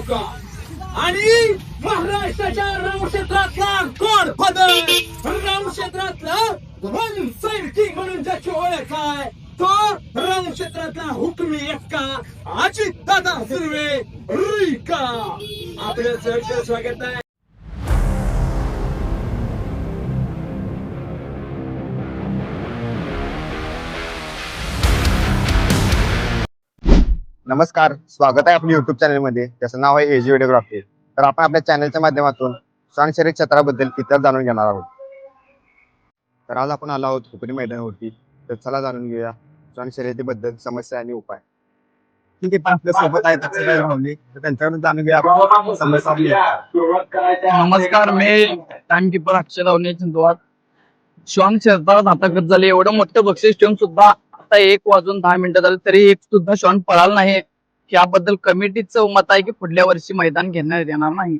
लोक. आणि महाराष्ट्राच्या राम क्षेत्रातला कोण राम क्षेत्रातला वन साइड म्हणून ज्याची ओळख आहे तो राम क्षेत्रातला हुकमी एक्का अजित दादा सुर्वे का? आपलं स्वागत आहे. नमस्कार स्वागत आहे आपल्या युट्यूब चॅनलमध्ये त्याचं नाव आहे एजी व्हिडिओग्राफी तर आपण आपल्या चॅनलच्या माध्यमातून सण शरीर क्षेत्राबद्दल इतर जाणून घेणार आहोत. तर आज आपण आलो आहोत हुकरी मैदानावरती. तर चला जाणून घेऊया सण शर्यतीबद्दल समस्या आणि उपाय. ठीक आहे आपल्यासोबत आहेत तर त्यांच्याकडून जाणून घेऊया आपण समस्या नमस्कार मी टाइम किपर अक्षय रावणे श्वान क्षेत्रात आता झाले एवढं मोठं बक्षीस ठेवून सुद्धा आता एक वाजून दहा मिनिटं झाले तरी एक सुद्धा शॉन पळाला नाही. याबद्दल कमिटीचं मत आहे की पुढल्या वर्षी मैदान घेण्यात येणार नाही.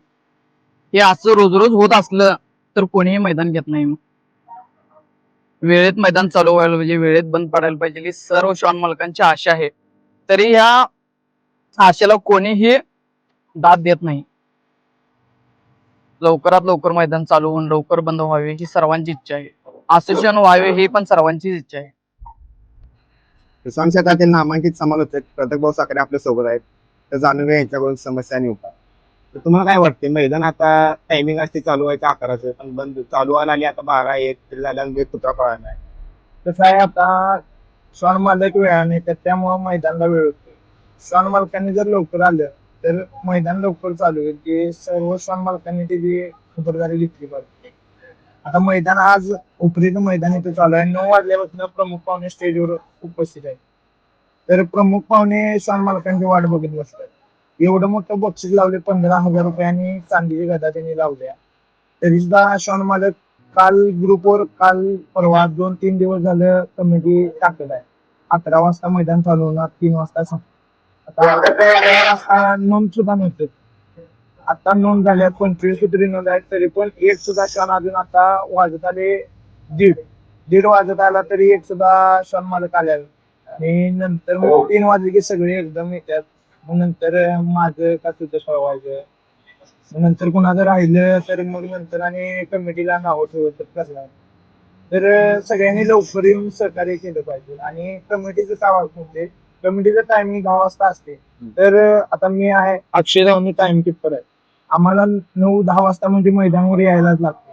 हे असं रोज रोज होत असलं तर कोणीही मैदान घेत नाही. वेळेत मैदान चालू व्हायला पाहिजे वेळेत बंद पडायला पाहिजे ही सर्व श्वान मालकांची आशा आहे. तरी ह्या आशेला कोणीही दाद देत नाही. लवकरात लवकर मैदान चालू होऊन लवकर बंद व्हावे ही सर्वांची इच्छा आहे. असोसिएशन व्हावे ही पण सर्वांचीच इच्छा आहे. सण क्षेत्रातील नामांकित समालोचक प्रताप भाऊ साखरे आपल्यासोबत आहेत. तर जाणून घ्या यांच्याकडून समस्या आणि उपाय. तर तुम्हाला काय वाटते मैदान आता टायमिंग असते चालू व्हायचं अकराचं पण बंद चालू व्हायला आली आता बारा एक तरी झाल्यानंतर म्हणजे कुत्रा पळायला नाही कसं आहे आता श्वान मालक वेळाने तर त्यामुळे मैदानाला वेळ होतो श्वान मालकांनी जर लवकर आलं तर मैदान लवकर चालू होईल की सर्व श्वान मालकांनी त्याची खबरदारी घेतली पाहिजे. आता मैदान आज उपरीत मैदान इथं चालू आहे. नऊ वाजल्यापासून प्रमुख पाहुणे स्टेजवर उपस्थित आहेत. तर प्रमुख पाहुणे श्वान मालकांची वाट बघत बसतात एवढं मोठं बक्षीस लावले पंधरा हजार रुपये आणि चांदीची गदा त्यांनी लावल्या. तरी सुद्धा शॉन मालक काल ग्रुपवर काल परवा दोन तीन दिवस झालं कमिटी टाकत आहे. अकरा वाजता मैदान चालू होणार तीन वाजता आता वाजता नोंद सुद्धा नव्हते. आता नोंद झाल्या पंचवीस सुत्री नोंद आहेत तरी पण एक सुद्धा क्षण अजून आता वाजत आले दीड. दीड वाजत आला तरी एक सुद्धा क्षण मालक आल्या आणि नंतर मग तीन वाजले की सगळे एकदम येतात. मग नंतर माझं का तुझं सोडवायचं. नंतर कुणाचं राहिलं तर मग नंतर आणि कमिटीला नाव ठेवत करणार तर सगळ्यांनी लवकर येऊन सहकार्य केलं पाहिजे. आणि कमिटीचं काय म्हणजे कमिटीचं टायमिंग दहा वाजता असते तर आता मी आहे. अक्षय मी टाइम किपर आहे आम्हाला नऊ दहा वाजता म्हणजे मैदानावर यायलाच लागते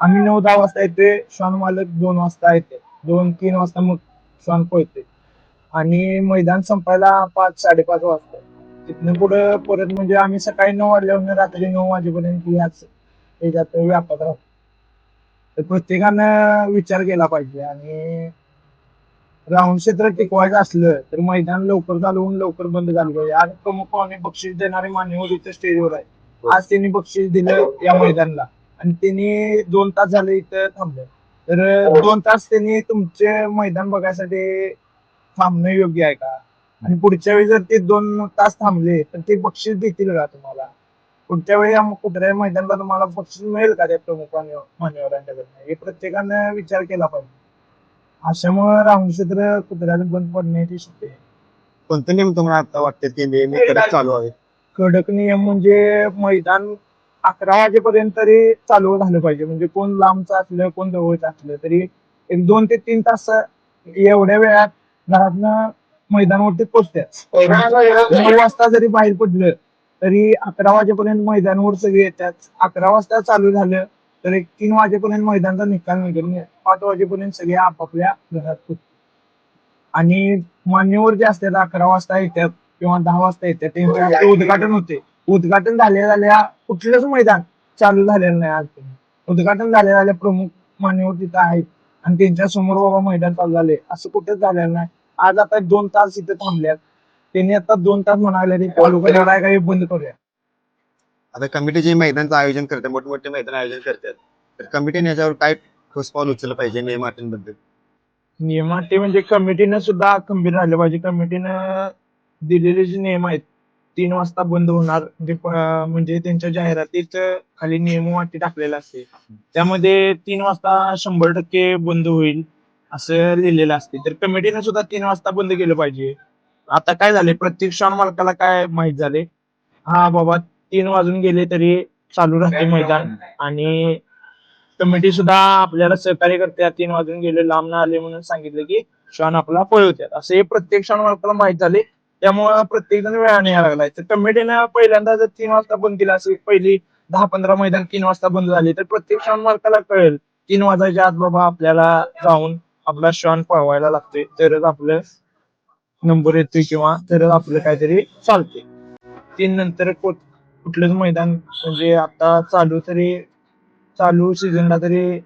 आम्ही नऊ दहा वाजता येते श्वान मालक दोन वाजता येते. दोन तीन वाजता मग श्वान पळते आणि मैदान संपायला पाच साडेपाच वाजता. तिथनं पुढं परत म्हणजे आम्ही सकाळी नऊ वाजल्यावर रात्री नऊ वाजेपर्यंत याच याच्यात व्यापात राहतो. तर प्रत्येकानं विचार केला पाहिजे आणि राऊंड क्षेत्र टिकवायचं असलं तर मैदान लवकर चालू होऊन लवकर बंद झालं पाहिजे. आज प्रमुख आम्ही बक्षीस देणारे मान्यवर इथं स्टेजवर आहे आज त्यांनी बक्षीस दिलं या मैदानाला. आणि त्यांनी दोन तास झाले इथं थांबले. तर दोन तास त्यांनी तुमचे मैदान बघायसाठी थांबणं योग्य आहे का? आणि पुढच्या वेळी जर ते दोन तास थांबले तर ते बक्षीस देतील का तुम्हाला? पुढच्या वेळी कुठल्याही मैदानाला तुम्हाला बक्षीस मिळेल का त्या प्रमुख मान्य- मान्यवरांच्याकडनं? हे प्रत्येकानं विचार केला पाहिजे. अशामुळे राऊंड क्षेत्र कुत्र्याला बंद पडण्याची शक्यता आहे. कोणतं नियम तुम्हाला आता वाटते की नेहमी चालू आहे कडक नियम म्हणजे मैदान अकरा वाजेपर्यंत तरी चालू झालं पाहिजे. म्हणजे कोण लांबचं असलं कोण जवळचं असलं तरी एक दोन ते तीन तास एवढ्या वेळात घरातनं मैदानावरती पोचतात नऊ वाजता जरी बाहेर पडलं तरी अकरा वाजेपर्यंत मैदानावर सगळे येतात. अकरा वाजता चालू झालं तर एक तीन वाजेपर्यंत मैदानचा निकाल निघून पाच वाजेपर्यंत सगळे आपापल्या घरात पोचतात. आणि मान्यवर जे असतात अकरा वाजता येतात किंवा दहा वाजता येतात ते उद्घाटन होते. उद्घाटन झाल्या झाल्या कुठलंच मैदान चालू झालेलं नाही आज उद्घाटन झाल्या झाल्या प्रमुख मान्यवर तिथं आहेत. आणि त्यांच्यासमोर बाबा मैदान चालू झाले. असं कुठेच झालेलं नाही. आज आता दोन तास इथे थांबल्यात. त्यांनी आता दोन तास म्हणाले चालू करायला काही बंद करूया. आता कमिटी जे मैदानचं आयोजन करते मोठमोठे मैदान आयोजन करतात. तर कमिटीने याच्यावर काय ठोस पाऊल उचललं पाहिजे नियम अटींबद्दल ते म्हणजे कमिटीनं सुद्धा खंबीर राहिलं पाहिजे. कमिटीनं दिलेले जे नियम आहेत तीन वाजता बंद होणार. म्हणजे प- म्हणजे त्यांच्या जाहिरातीत खाली नियम वाटी टाकलेला असते त्यामध्ये तीन वाजता शंभर टक्के बंद होईल असं लिहिलेलं असते. तर कमिटीने सुद्धा तीन वाजता बंद केलं पाहिजे. आता काय झाले प्रत्येक क्षण मालकाला काय माहीत झाले हा बाबा तीन वाजून गेले तरी चालू राहते मैदान. आणि कमिटी सुद्धा आपल्याला सहकार्य करते. तीन वाजून गेले लांब ना आले म्हणून सांगितलं की श्वान आपला पळवतात असे प्रत्येक क्षण मालकाला माहीत झाले त्यामुळे प्रत्येक जण वेळाने यायला लागलाय. तर कमिटीनं पहिल्यांदा जर तीन वाजता बंद केला असेल पहिली दहा पंधरा मैदान तीन वाजता बंद झाली तर प्रत्येक क्षण मालकाला कळेल. तीन वाजायच्या आत बाबा आपल्याला जाऊन आपला श्वान पळवायला लागतोय तरच आपलं नंबर येतोय किंवा तरच आपलं काहीतरी चालते तीन नंतर कुठलंच मैदान म्हणजे आता चालू तरी चालू सीझनला तरी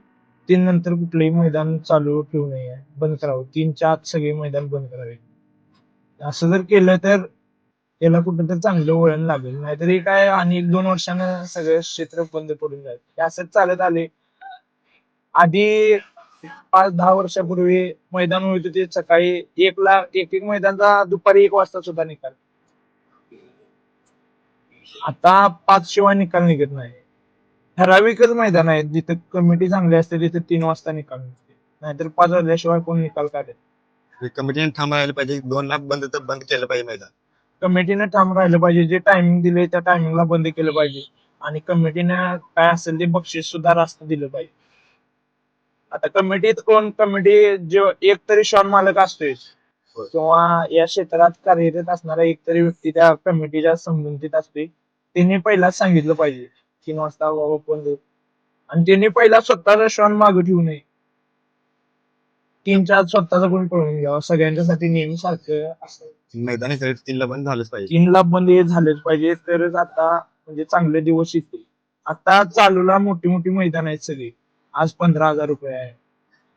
तीन नंतर कुठलंही मैदान चालू ठेवू नये बंद करावं. तीनच्या आत सगळे मैदान बंद करावे. असं जर केलं तर याला कुठं तर चांगलं वळण लागेल. नाहीतर हे काय आणि एक दोन वर्षानं सगळं क्षेत्र बंद पडून जाईल. हे असंच चालत आले आधी पाच दहा वर्षापूर्वी मैदान होत होते. सकाळी एक ला एक एक मैदानचा दुपारी एक वाजता सुद्धा निकाल. आता पाच शिवाय निकाल निघत नाही. ठराविकच मैदान आहेत. जिथं कमिटी चांगली असते तिथे तीन वाजता निकाल निघते. नाहीतर पाच वाजल्याशिवाय कोण निकाल काढेल कमिटीने थांब राहायला पाहिजे. दोन लाख बंद तर बंद केलं पाहिजे मैदान. कमिटीने ठाम राहिलं पाहिजे. जे टायमिंग दिले त्या टायमिंगला बंद केलं पाहिजे. आणि कमिटीने काय असेल ते बक्षीस सुद्धा रास्त दिलं पाहिजे. आता कमिटीत कोण? कमिटी जे एक तरी शॉन मालक असतोय. होय. किंवा या क्षेत्रात कार्यरत असणारा एक तरी व्यक्ती त्या कमिटीच्या संबंधित असते त्यांनी पहिलाच सांगितलं पाहिजे. तीन वाजता बाबा कोण देऊ आणि त्यांनी पहिला स्वतःचा शॉन मागे ठेवू नये. तीनच्या आत स्वतःचा कोणी पळून घ्यावा सगळ्यांच्यासाठी नेहमी सारखं असतं. मैदानी शर्यत तीनला बंद झालंच पाहिजे. तीन लाख बंद हे झालेच पाहिजे. तरच आता म्हणजे चांगले दिवस येतील. आता चालूला मोठी मोठी मैदान आहेत सगळी. आज पंधरा हजार रुपये आहे.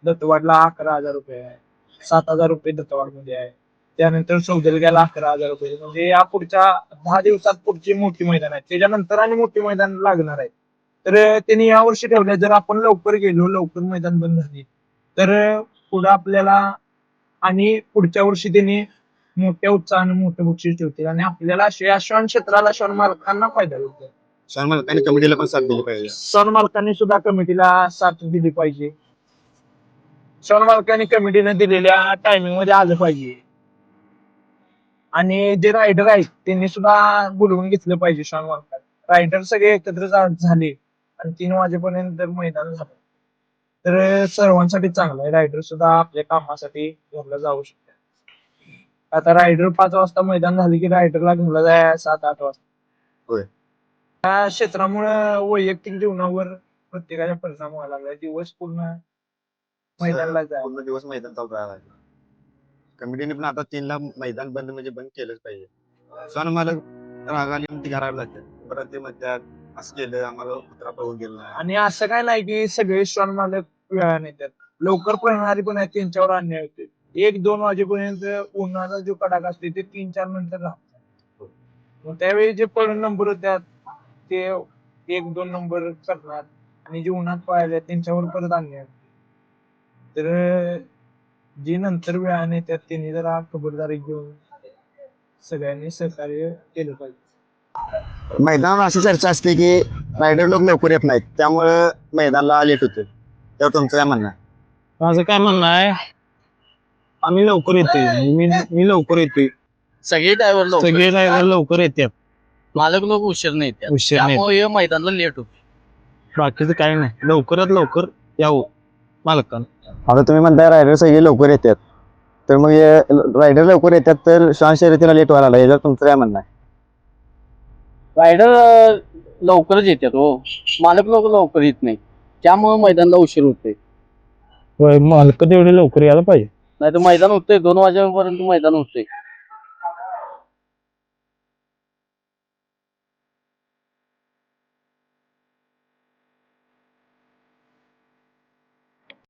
दत्तवाडला अकरा हजार रुपये आहे. सात हजार रुपये दत्तवाडमध्ये आहे. त्यानंतर सौदलग्याला अकरा हजार रुपये. म्हणजे या पुढच्या दहा दिवसात पुढची मोठी मैदान आहेत त्याच्यानंतर आणि मोठी मैदान लागणार आहेत तर त्यांनी या वर्षी ठेवले जर आपण लवकर गेलो लवकर मैदान बंद झाली तर पुढे आपल्याला आणि पुढच्या वर्षी त्यांनी मोठ्या उत्साहाने मोठं बक्षीस ठेवतील आणि आपल्याला या श्वान क्षेत्राला श्वान मालकांना फायदा होतो श्वान मालकाने कमिटीला पण साथ दिली पाहिजे. सण मालकांनी सुद्धा कमिटीला साथ दिली पाहिजे. सण मालकांनी कमिटीने दिलेल्या टायमिंगमध्ये आलं पाहिजे. आणि जे रायडर आहेत त्यांनी सुद्धा बोलवून घेतलं पाहिजे श्वान मालकात रायडर सगळे एकत्र झाले. आणि तीन वाजेपर्यंत मैदान झालं. तर सर्वांसाठी चांगलं आहे. रायडर सुद्धा आपल्या कामासाठी घरला जाऊ शकतात आता रायडर पाच वाजता मैदान झाले की रायडरला घरला जाय सात आठ वाजता. त्या क्षेत्रामुळे वैयक्तिक जीवनावर प्रत्येकाचा परिणाम व्हायला लागलाय दिवस पूर्ण मैदानाला जाय पूर्ण दिवस मैदान चालू राहायला कमिटीने पण आता तीनला मैदान बंद म्हणजे बंद केलंच पाहिजे. श्वान मालक रागाली ती घरायला लागतात परत ते म्हणतात असं केलं आम्हाला कुत्रा पळून गेला. आणि असं काय नाही की सगळे श्वान मालक वेळाने येतात लवकर पळणारी पण आहेत त्यांच्यावर अन्याय होते. एक दोन वाजेपर्यंत उन्हाचा जो कडाका असते ते तीन चार नंतर राहतात मग त्यावेळी जे पळून नंबर होत्यात ते एक दोन नंबर करणार आणि जे उन्हात पळाले त्यांच्यावर परत अन्याय तर जे नंतर वेळाने येतात त्यांनी जरा खबरदारी घेऊन सगळ्यांनी सहकार्य केलं पाहिजे. मैदानावर अशी चर्चा असते की रायडर लोक लवकर येत नाहीत. त्यामुळं मैदानाला लेट होते. त्यावर तुमचं काय म्हणणं? आहे? माझं काय म्हणणं आहे आम्ही लवकर येतोय. मी मी लवकर येतोय. सगळे ड्रायव्हर सगळे ड्रायव्हर लवकर येतात. मालक लोक उशीर नाही येतात. उशीर नाही त्यामुळे हे मैदानाला लेट होते बाकीचं काही नाही. लवकरात लवकर यावं मालकानं. आता तुम्ही म्हणताय रायडर सगळे लवकर येतात. तर मग रायडर लवकर येतात तर श्वान शर्यतीला लेट व्हायला लागला. याच्यावर तुमचं काय म्हणणं आहे? रायडर लवकरच येतात हो. मालक लोक लवकर येत नाही त्यामुळे मैदानाला उशीर होते मालक तेवढे लवकर यायला पाहिजे. नाही तर मैदान होतंय दोन वाजेपर्यंत मैदान होतंय.